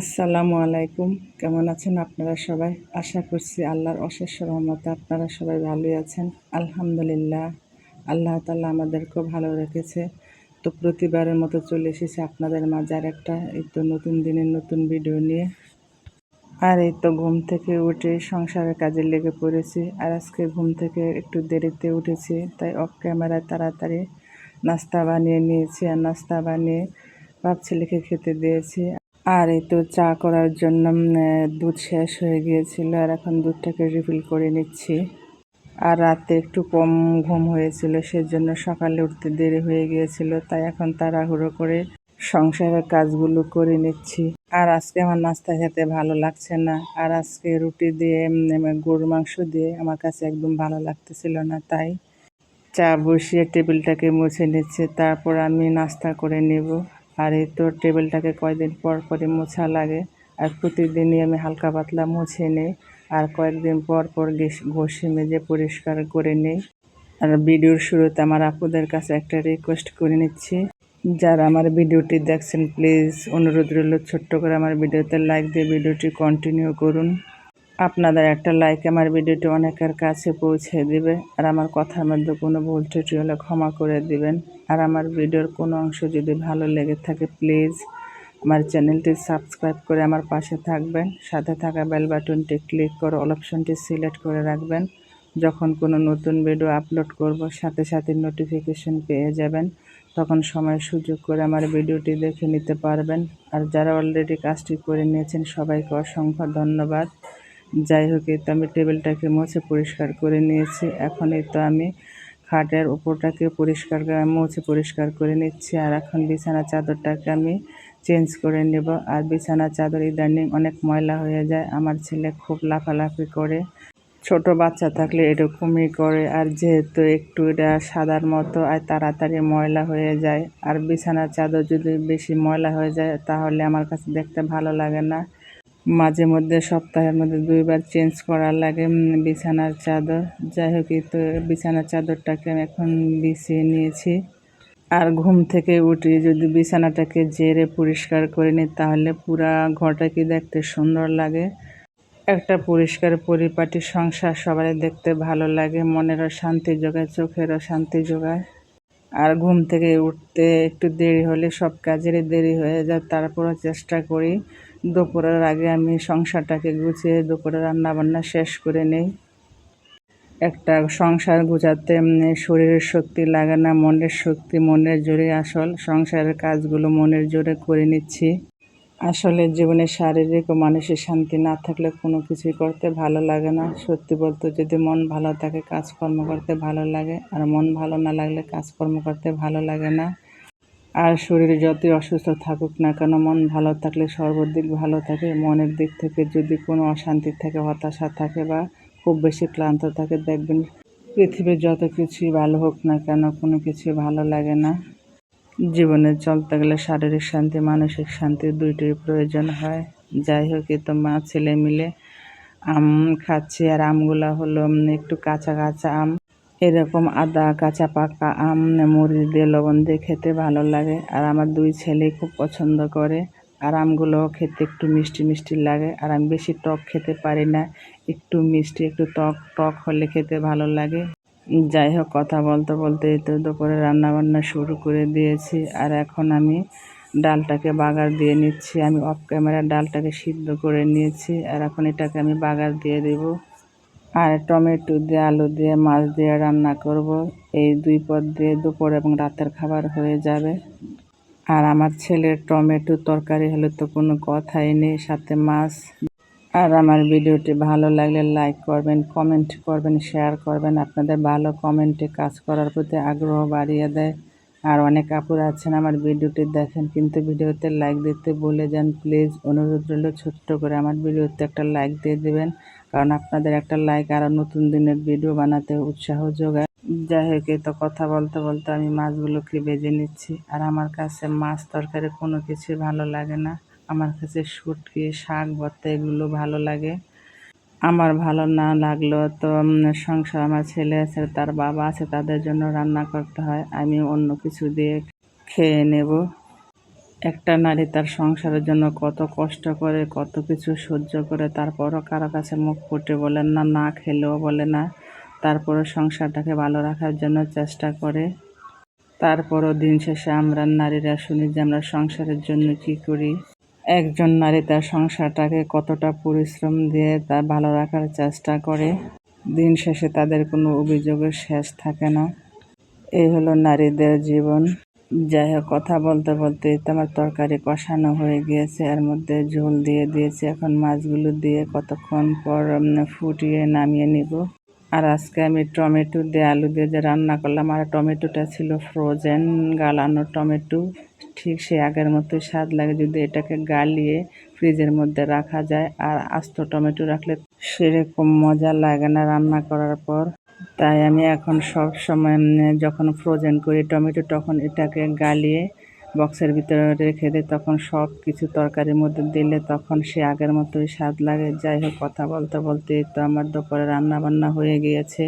আসসালামু আলাইকুম। কেমন আছেন আপনারা সবাই? আশা করছি আল্লাহর অশেষ রহমতে আপনারা সবাই ভালোই আছেন। আলহামদুলিল্লাহ। আল্লাহ তাল্লাহ আমাদেরকেও ভালো রেখেছে। তো প্রতিবারের মতো চলে এসেছে আপনাদের মাঝে আর একটা এই তো নতুন দিনের নতুন ভিডিও নিয়ে। আর এই তো ঘুম থেকে উঠে সংসারের কাজে লেগে পড়েছি। আর আজকে ঘুম থেকে একটু দেরিতে উঠেছি, তাই অফ ক্যামেরায় তাড়াতাড়ি নাস্তা বানিয়ে নিয়েছি। আর নাস্তা বানিয়ে বাপ ছেলেকে খেতে দিয়েছি। আর এই তো চা করার জন্য দুধ শেষ হয়ে গিয়েছিল আর এখন দুধটাকে রিফিল করে নিচ্ছি। আর রাতে একটু কম ঘুম হয়েছিল, সেজন্য সকালে উঠতে দেরি হয়ে গিয়েছিল, তাই এখন তাড়াহুড়ো করে সংসারের কাজগুলো করে নিচ্ছি। আর আজকে আমার নাস্তা খেতে ভালো লাগছে না। আর আজকে রুটি দিয়ে গরুর মাংস দিয়ে আমার কাছে একদম ভালো লাগতেছিল না, তাই চা বসিয়ে টেবিলটাকে মুছে নিচ্ছে, তারপর আমি নাস্তা করে নেব। আর এই তো টেবিলটাকে কয়েকদিন পর পরই মোছা লাগে। আর প্রতিদিনই আমি হালকা পাতলা মুছে নিই। আর কয়েকদিন পর পর ঘষে মেজে পরিষ্কার করে নিই। আর ভিডিওর শুরুতে আমার আপুদের কাছে একটা রিকোয়েস্ট করে নিচ্ছি। যারা আমার ভিডিওটি দেখছেন প্লিজ অনুরোধ রইল ছোট্ট করে আমার ভিডিওতে লাইক দিয়ে ভিডিওটি কন্টিনিউ করুন। আপনাদের একটা লাইক আমার ভিডিওটি অনেকের কাছে পৌঁছে দিবে। আর আমার কথার মধ্যে কোনো ভুল ত্রুটি হলে ক্ষমা করে দিবেন। আর আমার ভিডিওর কোনো অংশ যদি ভালো লেগে থাকে, প্লিজ আমার চ্যানেলটি সাবস্ক্রাইব করে আমার পাশে থাকবেন। সাথে থাকা বেল বাটনটি ক্লিক করে অল অপশনটি সিলেক্ট করে রাখবেন। যখন কোনো নতুন ভিডিও আপলোড করব, সাথে সাথে নোটিফিকেশন পেয়ে যাবেন। তখন সময় সুযোগ করে আমার ভিডিওটি দেখে নিতে পারবেন। আর যারা অলরেডি কাজটি করে নিয়েছেন, সবাইকে অসংখ্য ধন্যবাদ। যাই হোক তো আমি টেবিলটাকে মুছে পরিষ্কার করে নিয়েছি। এখন এই তো আমি খাটের উপরটাকে পরিষ্কার করে মুছে পরিষ্কার করে নিচ্ছি। আর এখন বিছানা চাদরটাকে আমি চেঞ্জ করে নেব। আর বিছানা চাদর ইদানিং অনেক ময়লা হয়ে যায়। আমার ছেলে খুব লাফালাফি করে। ছোট বাচ্চা থাকলে এরকমই করে। আর যেহেতু একটু এটা সাদার মতো, আর তাড়াতাড়ি ময়লা হয়ে যায়। আর বিছানার চাদর যদি বেশি ময়লা হয়ে যায়, তাহলে আমার কাছে দেখতে ভালো লাগে না। মাঝে মধ্যে সপ্তাহের মধ্যে দুইবার চেঞ্জ করার লাগে বিছানার চাদর। যাই হোক তো বিছানার চাদরটাকে আমি এখন বিছিয়ে নিয়েছি। আর ঘুম থেকে উঠে যদি বিছানাটাকে জেরে পরিষ্কার করে নিই, তাহলে পুরা ঘরটাকে দেখতে সুন্দর লাগে। একটা পরিষ্কার পরিপাটি সংসার সবাই দেখতে ভালো লাগে মনেরও শান্তি যোগায় চোখেরও শান্তি যোগায় আর ঘুম থেকে উঠতে একটু দেরি হলে সব কাজেরই দেরি হয়ে যায়, তারপরও চেষ্টা করি। দুপুরের আগে আমি সংসারটাকে গুছিয়ে দুপুরে রান্নাবান্না শেষ করে নেই। একটা সংসার গুছাতে শরীরের শক্তি লাগে না, মনের শক্তি, মনের জোরে আসল। সংসারের কাজগুলো মনের জোরে করে নিচ্ছি। আসলে জীবনে শারীরিক ও মানসিক শান্তি না থাকলে কোনো কিছুই করতে ভালো লাগে না। সত্যি বলতে যদি মন ভালো থাকে, কাজকর্ম করতে ভালো লাগে, আর মন ভালো না লাগলে কাজকর্ম করতে ভালো লাগে না। আর শরীর যতই অসুস্থ থাকুক না কেন, মন ভালো থাকলে সর্বদিক ভালো থাকে। মনের দিক থেকে যদি কোনো অশান্তি থাকে, হতাশা থাকে বা খুব বেশি ক্লান্ত থাকে, দেখবেন পৃথিবীর যত কিছুই ভালো হোক না কেন, কোনো কিছু ভালো লাগে না। জীবনে চলতে গেলে শারীরিক শান্তি, মানসিক শান্তি দুইটির প্রয়োজন হয়। যাই হোক তো মা, ছেলে মিলে আম খাচ্ছি, আর আমগুলা হলো একটু কাঁচা কাঁচা আম। এরকম আদা, কাঁচা পাকা আম মরিচ দিয়ে লবণ দিয়ে খেতে ভালো লাগে। আর আমার দুই ছেলে খুব পছন্দ করে। আর আমগুলো খেতে একটু মিষ্টি মিষ্টি লাগে। আর আমি বেশি টক খেতে পারি না। একটু মিষ্টি, একটু টক টক হলে খেতে ভালো লাগে। যাই হোক, কথা বলতে বলতে তো দুপুরে রান্নাবান্না শুরু করে দিয়েছি। আর এখন আমি ডালটাকে বাগার দিয়ে নিচ্ছি। আমি অফ ক্যামেরা ডালটাকে সিদ্ধ করে নিয়েছি। আর এখন এটাকে আমি বাগার দিয়ে দেবো। আর টমেটো দিয়ে, আলু দিয়ে, মাছ দিয়ে রান্না করব। এই দুই পদ দিয়ে দুপুর এবং রাতের খাবার হয়ে যাবে। আর আমার ছেলের টমেটো তরকারি হলে তো কোনো কথাই নেই, সাথে মাছ। আর আমার ভিডিওটি ভালো লাগলে লাইক করবেন, কমেন্ট করবেন, শেয়ার করবেন। আপনাদের ভালো কমেন্টে কাজ করার প্রতি আগ্রহ বাড়িয়ে দেয়। আর অনেক আপুরা আছেন আমার ভিডিওটি দেখেন, কিন্তু ভিডিওতে লাইক দিতে বলে যান। প্লিজ অনুরোধ রইল ছোট্ট করে আমার ভিডিওতে একটা লাইক দিয়ে দেবেন। কারণ আপনাদের একটা লাইক আরও নতুন দিনের ভিডিও বানাতে উৎসাহ যোগায়। যাই হোক তো কথা বলতে বলতে আমি মাছগুলোকে বেজে নিচ্ছি? আর আমার কাছে মাছ তরকারি কোনো কিছু ভালো লাগে না। আমার কাছে শুটকি, শাক, ভর্তা এগুলো ভালো লাগে। আমার ভালো না লাগল তো সংসার আমার ছেলে আছে, তার বাবা আছে, তাদের জন্য রান্না করতে হয়। আমি অন্য কিছু দিয়ে খেয়ে নেব। একটা নারী তার সংসারের জন্য কত কষ্ট করে, কত কিছু সহ্য করে, তারপরও কারও কাছে মুখ ফুটে বলেন না না খেলেও বলে না। তারপরও সংসারটাকে ভালো রাখার জন্য চেষ্টা করে। তারপরও দিন শেষে আমরা নারীরা শুনি যে আমরা সংসারের জন্য কি করি। একজন নারী তার সংসারটাকে কতটা পরিশ্রম দিয়ে তা ভালো রাখার চেষ্টা করে। দিন শেষে তাদের কোনো অভিযোগের শেষ থাকে না। এই হলো নারীদের জীবন। যাই হোক, কথা বলতে বলতে তো আমার তরকারি কষানো হয়ে গিয়েছে, এর মধ্যে ঝোল দিয়ে দিয়েছি। এখন মাছগুলো দিয়ে কতক্ষণ পর ফুটিয়ে নামিয়ে নিব। আর আজকে আমি টমেটো দিয়ে আলু দিয়ে যে রান্না করলাম, আর টমেটোটা ছিল ফ্রোজেন গালানো টমেটো। ঠিক সে আগের মতোই স্বাদ লাগে যদি এটাকে গালিয়ে ফ্রিজের মধ্যে রাখা যায়। আর আস্ত টমেটো রাখলে সেরকম মজা লাগে না রান্না করার পর। তাই আমি এখন সব সময় যখন ফ্রোজেন করি টমেটো তখন এটাকে গালিয়ে বক্সের ভিতরে রেখে দিই। তখন সব কিছু তরকারির মধ্যে দিলে তখন সে আগের মতোই স্বাদ লাগে। যাই হোক, কথা বলতে বলতে তো আমার দুপুরে রান্না বান্না হয়ে গিয়েছে।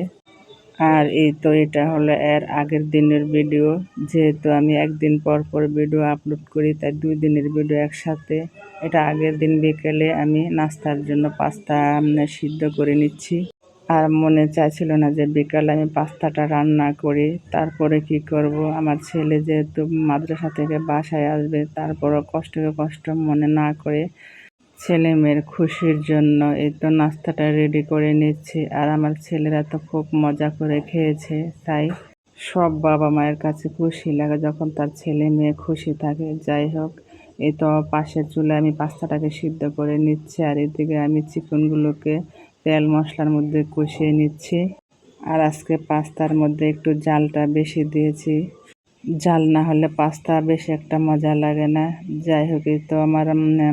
আর এই তো এটা হলো এর আগের দিনের ভিডিও যেহেতু আমি একদিন পর পর ভিডিও আপলোড করি, তাই দুই দিনের ভিডিও একসাথে। এটা আগের দিন বিকেলে আমি নাস্তার জন্য পাস্তা সিদ্ধ করে নিচ্ছি। আর মনে চাইছিল না যে বিকালে আমি পাস্তাটা রান্না করি। তারপরে কি করব? আমার ছেলে যেহেতু মাদ্রাসা থেকে বাসায় আসবে, তারপরও কষ্টকে কষ্ট মনে না করে ছেলে মেয়ের খুশির জন্য এই তো নাস্তাটা রেডি করে নিচ্ছি। আর আমার ছেলেরা তো খুব মজা করে খেয়েছে, তাই সব বাবা মায়ের কাছে খুশি লাগে যখন তার ছেলে মেয়ে খুশি থাকে। যাই হোক, এই তো পাশের চুলে আমি পাস্তাটাকে সিদ্ধ করে নিচ্ছি আর এদিকে আমি চিকেনগুলোকে তেল মশলার মধ্যে কষিয়ে নিচ্ছি। আর আজকে পাস্তার মধ্যে একটু জালটা বেশি দিয়েছি। জাল না হলে পাস্তা বেশি একটা মজা লাগে না। যাই হোক তো আমার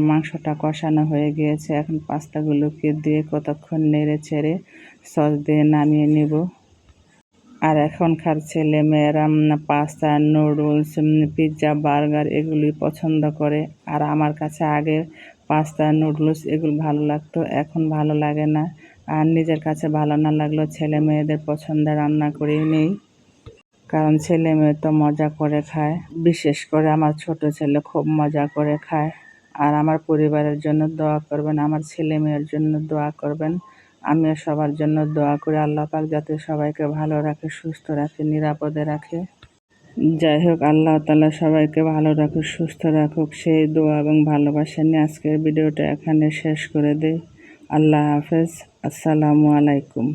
মাংসটা কষানো হয়ে গিয়েছে। এখন পাস্তাগুলোকে দিয়ে কতক্ষণ নেড়ে ছেড়ে সস দিয়ে নামিয়ে নিব। আর এখনকার ছেলে মেয়েরা পাস্তা, নুডলস পিৎজা, বার্গার এগুলি পছন্দ করে। আর আমার কাছে আগে পাস্তা, নুডলস এগুলো ভালো লাগতো। এখন ভালো লাগে না। আর নিজের কাছে ভালো না লাগলেও ছেলে মেয়েদের পছন্দের রান্না করেই নেই। কারণ ছেলে মেয়ে তো মজা করে খায়। বিশেষ করে আমার ছোট ছেলে খুব মজা করে খায়। আর আমার পরিবারের জন্য দোয়া করবেন, আমার ছেলে মেয়ের জন্য দোয়া করবেন। আমিও সবার জন্য দোয়া করি। আল্লাহ পাক যাতে সবাইকে ভালো রাখে, সুস্থ রাখে, নিরাপদে রাখে। যাই হোক, আল্লাহ তালা সবাইকে ভালো রাখুক, সুস্থ রাখুক। সেই দোয়া এবং ভালোবাসা নিয়ে আজকের ভিডিওটা এখানে শেষ করে দিই। আল্লাহ হাফেজ। আসসালামু আলাইকুম।